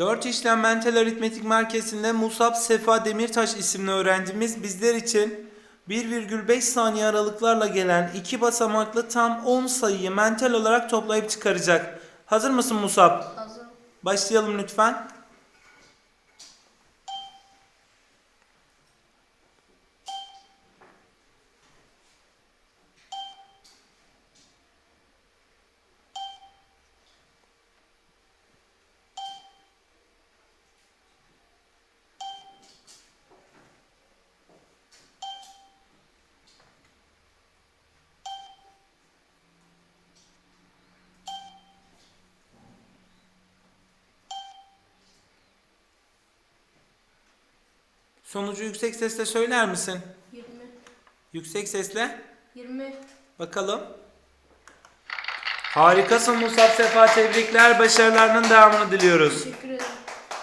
4 işlem mental aritmetik merkezinde Musab Sefa Demirtaş isimli öğrencimiz bizler için 1,5 saniye aralıklarla gelen iki basamaklı tam 10 sayıyı mental olarak toplayıp çıkaracak. Hazır mısın Musab? Hazır. Başlayalım lütfen. Sonucu yüksek sesle söyler misin? 20. Yüksek sesle. 20. Bakalım. Harikasın Musab Sefa tebrikler. Başarılarının devamını diliyoruz. Teşekkür